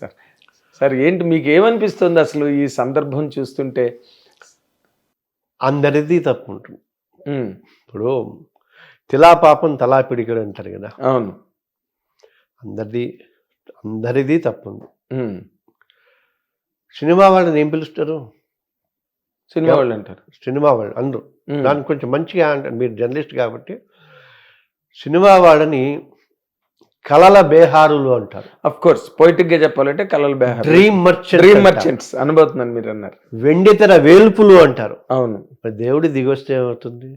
Sir. Sir ఏంటి మీకు ఏమనిపిస్తుంది అసలు ఈ సందర్భం చూస్తుంటే? అందరిది తప్పు ఉంటుంది ఇప్పుడు తిలా పాపం తలా పిడికడు అంటారు కదా. అవును. అందరిది అందరిది తప్పు ఉంది సినిమా వాళ్ళని ఏం పిలుస్తారు? సినిమా వాళ్ళు అంటారు. సినిమా వాళ్ళు అందరూ. దానికి కొంచెం మంచిగా అంటారు. మీరు జర్నలిస్ట్ కాబట్టి సినిమా వాళ్ళని కళల బేహారులు అంటారు. అఫ్ కోర్స్ పొయిటిక్గా చెప్పాలంటే కలల్ బేహార్ డ్రీమ్ మర్చెంట్ డ్రీమ్ మర్చెంట్స్ అనుభవుతుందని మీరు అన్నారు. వెండితెర వేల్పులు అంటారు. అవును. దేవుడి దిగొస్తే ఏమవుతుంది?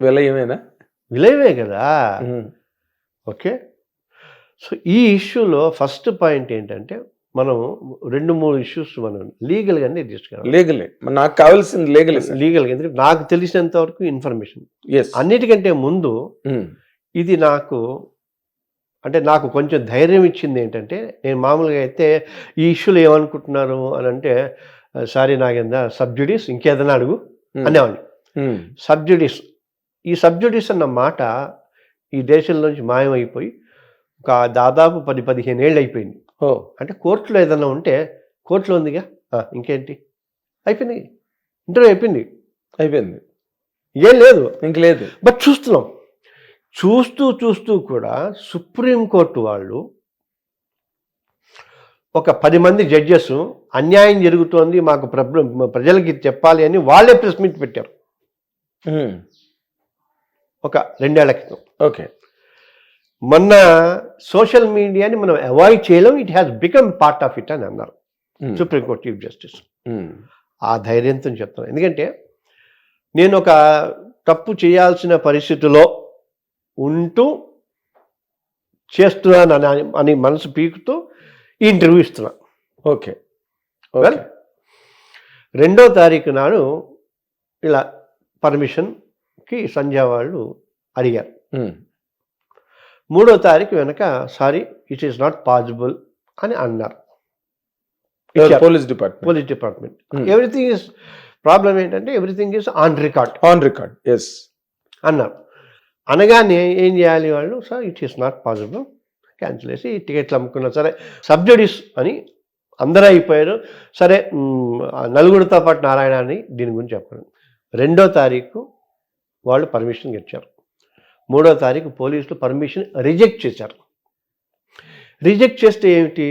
విలయమేనా? విలేవే కదా. ఓకే. సో ఈ ఇష్యూలో ఫస్ట్ పాయింట్ ఏంటంటే మనం రెండు మూడు ఇష్యూస్ మనం లీగల్గానే తీసుకోవాలి లీగలే మరి నాకు కావాల్సింది లీగలే లీగల్గా ఎందుకంటే నాకు తెలిసినంత వరకు ఇన్ఫర్మేషన్. ఎస్ అన్నిటికంటే ముందు ఇది నాకు అంటే నాకు కొంచెం ధైర్యం ఇచ్చింది ఏంటంటే నేను మామూలుగా అయితే ఈ ఇష్యూలు ఏమనుకుంటున్నారు అని అంటే సారీ నాగేందా సబ్జుడీస్ ఇంకేదైనా అడుగు అనేవాడిని. సబ్జుడీస్ ఈ సబ్జుడీస్ అన్న మాట ఈ దేశంలోంచి మాయమైపోయి ఒక దాదాపు పది పదిహేను ఏళ్ళు అయిపోయింది. ఓ. అంటే కోర్టులో ఏదైనా ఉంటే కోర్టులో ఉందిగా? ఇంకేంటి? అయిపోయింది. ఇంటర్వ్యూ అయిపోయింది. అయిపోయింది. ఏం లేదు. ఇంక లేదు. బట్ చూస్తున్నాం. చూస్తూ చూస్తూ కూడా సుప్రీంకోర్టు వాళ్ళు ఒక పది మంది జడ్జెస్ అన్యాయం జరుగుతోంది మాకు ప్రజలకి చెప్పాలి అని వాళ్ళే ప్రెస్ మీట్ పెట్టారు. ఒక రెండేళ్ళ క్రితం. ఓకే. మొన్న సోషల్ మీడియాని మనం అవాయిడ్ చేయలేం it has become part of it అని అన్నారు. Supreme court chief justice. ఆ ధైర్యంతో చెప్తాను ఎందుకంటే నేను ఒక తప్పు చేయాల్సిన పరిస్థితిలో ఉంటూ చేస్తున్నాను అని అని మనసు పీకుతూ ఈ ఇంటర్వ్యూ ఇస్తున్నా. ఓకే. వెల్. ఓకే రెండో తారీఖు నాడు ఇలా పర్మిషన్కి సంధ్య వాళ్ళు అడిగారు. మూడో తారీఖు వెనక sorry it is not possible అని అన్నారు. Police department. Police department. Everything is problem ఏంటంటే everything is on record. On record yes. అన్నారు. అనగానే ఏం చేయాలి వాళ్ళు? Sir it is not possible. Cancel చేసి టికెట్లు అమ్ముకున్నా సరే సబ్జడీస్ అని అందరూ అయిపోయారు సరే నలుగురితో పాటు నారాయణ అని దీని గురించి చెప్పారు. రెండో తారీఖు వాళ్ళు పర్మిషన్ ఇచ్చారు. మూడో తారీఖు పోలీసులు పర్మిషన్ రిజెక్ట్ చేశారు. రిజెక్ట్ చేస్తే ఏమిటి?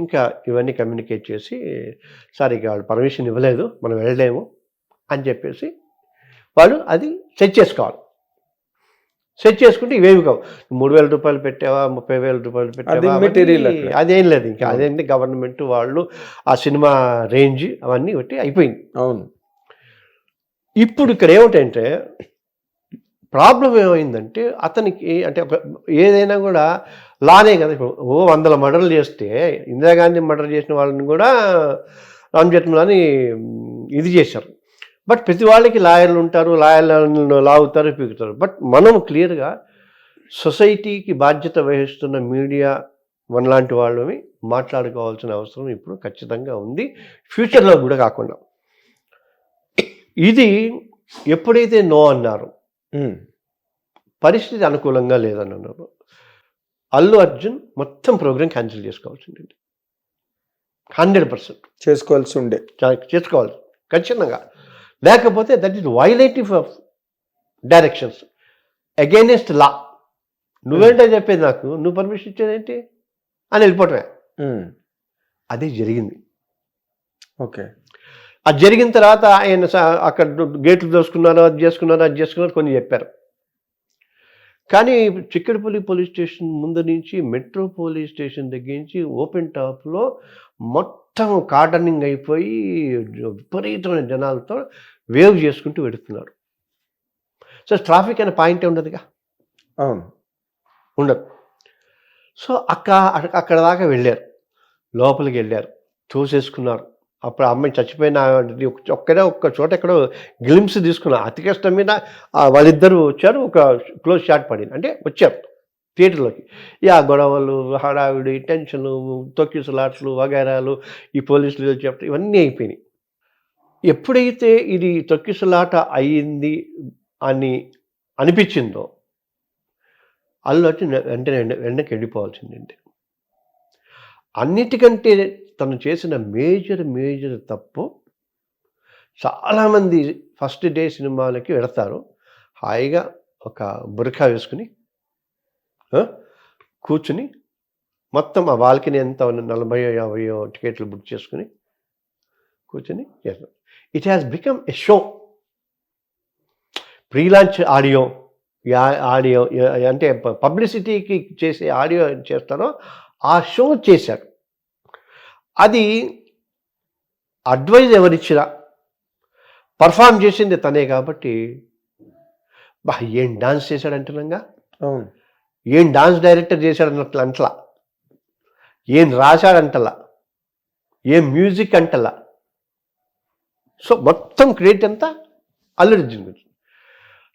ఇంకా ఇవన్నీ కమ్యూనికేట్ చేసి సార్ ఇక వాళ్ళు పర్మిషన్ ఇవ్వలేదు. మనం వెళ్ళలేము అని చెప్పేసి వాళ్ళు అది సెట్ చేసుకోవాలి. సెట్ చేసుకుంటే ఇవేవి కావు. మూడు వేల రూపాయలు పెట్టావా ముప్పై వేల రూపాయలు పెట్టావా అక్కడ. అదేం లేదు ఇంకా. అదేంటి గవర్నమెంట్ వాళ్ళు ఆ సినిమా రేంజ్ అవన్నీ బట్టి అయిపోయింది. అవును. ఇప్పుడు ఇక్కడ ఏమిటంటే ప్రాబ్లం ఏమైందంటే అతనికి అంటే ఒక- ఏదైనా కూడా లానే కదా. ఇప్పుడు ఓ వందల మర్డర్లు చేస్తే ఇందిరాగాంధీ మర్డర్ చేసిన వాళ్ళని కూడా రామ్ జెట్మలాని ఇది చేశారు. బట్ ప్రతి వాళ్ళకి లాయర్లు ఉంటారు లాయర్లను లాగుతారు పీకుతారు. బట్ మనం క్లియర్గా సొసైటీకి బాధ్యత వహిస్తున్న మీడియా మనలాంటి వాళ్ళని మాట్లాడుకోవాల్సిన అవసరం ఇప్పుడు ఖచ్చితంగా ఉంది. ఫ్యూచర్లో కూడా కాకుండా. ఇది ఎప్పుడైతే నో అన్నారు పరిస్థితి అనుకూలంగా లేదని అన్నారు అల్లు అర్జున్ మొత్తం ప్రోగ్రామ్ క్యాన్సిల్ చేసుకోవాల్సింది. Hundred percent. చేసుకోవాల్సి ఉండే. చేసుకోవాలి. ఖచ్చితంగా. లేకపోతే that is violative of directions. Against law నువ్వేంటో చెప్పేది నాకు నువ్వు పర్మిషన్ ఇచ్చేదేంటి? అని వెళ్ళిపోవటమే. ఉమ్, అదే జరిగింది. ఓకే అది జరిగిన తర్వాత ఆయన అక్కడ గేట్లు దోసుకున్నారు అది చేసుకున్నారు అది చేసుకున్నారు కొన్ని చెప్పారు. కానీ చిక్కడపల్లి పోలీస్ స్టేషన్ ముందు నుంచి మెట్రో పోలీస్ స్టేషన్ దగ్గర నుంచి ఓపెన్ టాప్లో మొత్తం కార్డనింగ్ అయిపోయి విపరీతమైన జనాలతో వేవ్ చేసుకుంటూ వెడుతున్నారు సో ట్రాఫిక్ అనే పాయింటే ఉండదుగా? అవును. ఉండదు. సో అక్క అక్క- అక్కడ దాకా వెళ్ళారు. లోపలికి వెళ్ళారు. చూసేసుకున్నారు అప్పుడు అమ్మాయి చచ్చిపోయిన ఒక్కడే ఒక్క చోట ఎక్కడో గ్లిమ్స్ తీసుకున్నారు. అతి కష్టం మీద వాళ్ళిద్దరూ వచ్చారు. ఒక క్లోజ్ షాట్ పడింది. అంటే వచ్చారు. థియేటర్లోకి. ఆ గొడవలు హడావిడి టెన్షను తొక్కిసలాట్లు వగైరాలు ఈ పోలీసులు చెప్పడం ఇవన్నీ అయిపోయినాయి. ఎప్పుడైతే ఇది తొక్కిసలాట అయ్యింది అని అనిపించిందో అల్లు వచ్చి వెంటనే వెంటనే వెళ్ళిపోవాల్సిందండి. అన్నిటికంటే తను చేసిన మేజర్ మేజర్ తప్పు చాలామంది ఫస్ట్ డే సినిమాలకి వెడతారు హాయిగా ఒక బురఖా వేసుకుని కూర్చుని మొత్తం ఆ బాల్కనీ ఎంత నలభై యాభై టికెట్లు బుక్ చేసుకుని కూర్చుని చేస్తారు it has become a show pre launch audio audio అంటే పబ్లిసిటీకి చేసే ఆడియో చేస్తారో ఆ షో చేశారు. అది అడ్వైజ్ ఎవరిచ్చినా పర్ఫామ్ చేసింది తనే కాబట్టి బా ఏం డాన్స్ చేశాడంటున్నాగా అవును. ఏం డాన్స్ డైరెక్టర్ చేశాడన్నట్లు అంటలా. ఏం రాశాడంటలా. ఏం మ్యూజిక్ అంటలా. సో మొత్తం క్రెడిట్ అంతా అల్లుడు గురించి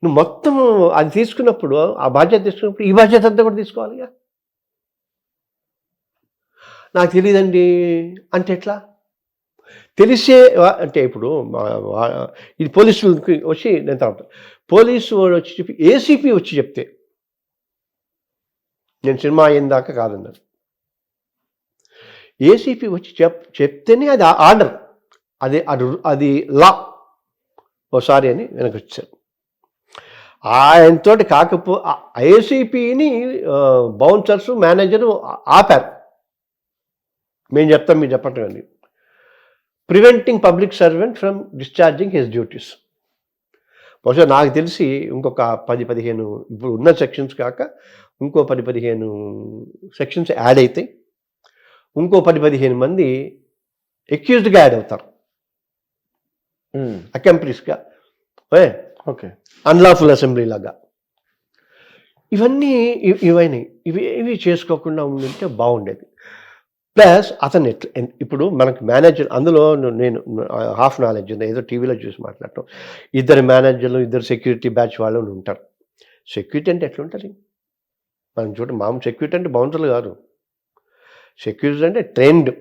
నువ్వు మొత్తం అది తీసుకున్నప్పుడు ఆ బాధ్యత తీసుకున్నప్పుడు ఈ బాధ్యత అంతా కూడా తీసుకోవాలిగా? నాకు తెలియదండి అంటే ఎట్లా? తెలిసే అంటే ఇప్పుడు మా- ఇది పోలీసులకి వచ్చి నేను తర్వాత పోలీసు వాడు వచ్చి చెప్పి ఏసీపీ వచ్చి చెప్తే నేను సినిమా అయిన దాకా ఏసీపీ వచ్చి చెప్ చెప్తేనే అది ఆర్డర్. అది అది అది లా. ఓసారి అని వెనక్కి వచ్చారు ఆయనతోటి కాకపో ఏసీపీని బౌన్సర్స్ మేనేజరు ఆపారు. మేము చెప్తాం మీరు చెప్పటం అండి preventing public servant from discharging his duties. బహుశా నాకు తెలిసి ఇంకొక పది పదిహేను ఇప్పుడు ఉన్న సెక్షన్స్ కాక ఇంకో పది పదిహేను సెక్షన్స్ యాడ్ అవుతాయి ఇంకో పది పదిహేను మంది ఎక్యూజ్డ్గా యాడ్ అవుతారు. అకంప్లీస్గా ఓకే అన్లాఫుల్ అసెంబ్లీ లాగా. ఇవన్నీ ఇ- ఇవన్నీ ఇవి ఇవి చేసుకోకుండా ఉండింటే బాగుండేది. ప్లస్ అతను ఇప్పుడు మనకు మేనేజర్ అందులో నేను హాఫ్ నాలెడ్జ్ ఉంది. ఏదో టీవీలో చూసి మాట్లాడటం. ఇద్దరు మేనేజర్లు ఇద్దరు సెక్యూరిటీ బ్యాచ్ వాళ్ళు ఉంటారు. సెక్యూరిటీ అంటే ఎట్లుంటుంది? మనం చూడ మామూలు సెక్యూరిటీ అంటే బౌన్సర్లు కాదు. సెక్యూరిటీ అంటే ట్రైన్డ్.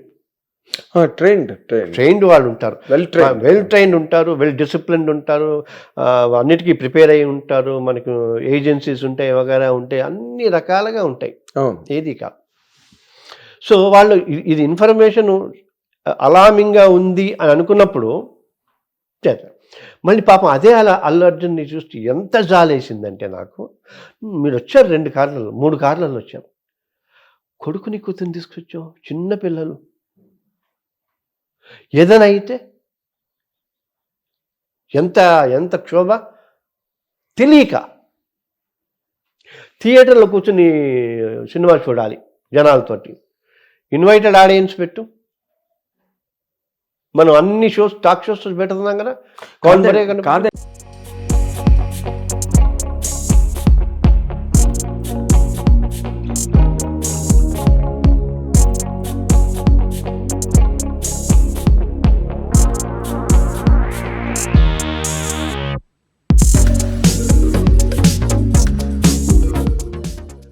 ట్రైన్డ్ ట్రైన్ ట్రైన్డ్ వాళ్ళు ఉంటారు. వెల్ ట్రైన్ వెల్ ట్రైన్డ్ ఉంటారు. వెల్ డిసిప్లిన్డ్ ఉంటారు. అన్నిటికీ ప్రిపేర్ అయి ఉంటారు. మనకు ఏజెన్సీస్ ఉంటాయి వగేరా ఉంటాయి. అన్ని రకాలుగా ఉంటాయి. ఏది కాదు. సో వాళ్ళు ఇది ఇన్ఫర్మేషన్ అలామింగ్గా ఉంది అని అనుకున్నప్పుడు చేస్తారు మళ్ళీ పాపం అదే అలా అల్లు అర్జున్ని చూస్తే ఎంత జాలేసిందంటే నాకు మీరు వచ్చారు రెండు కార్లలో మూడు కార్లలో వచ్చారు. కొడుకుని కూతురు తీసుకొచ్చావు చిన్న పిల్లలు. ఏదైనా అయితే ఎంత ఎంత క్షోభ? తెలియక థియేటర్లో కూర్చుని సినిమా చూడాలి జనాలతోటి. ఇన్వైటెడ్ ఆడియన్స్ పెట్టు. మనం అన్ని షోస్ టాక్ షోస్ పెడుతున్నాం కదా? కాదే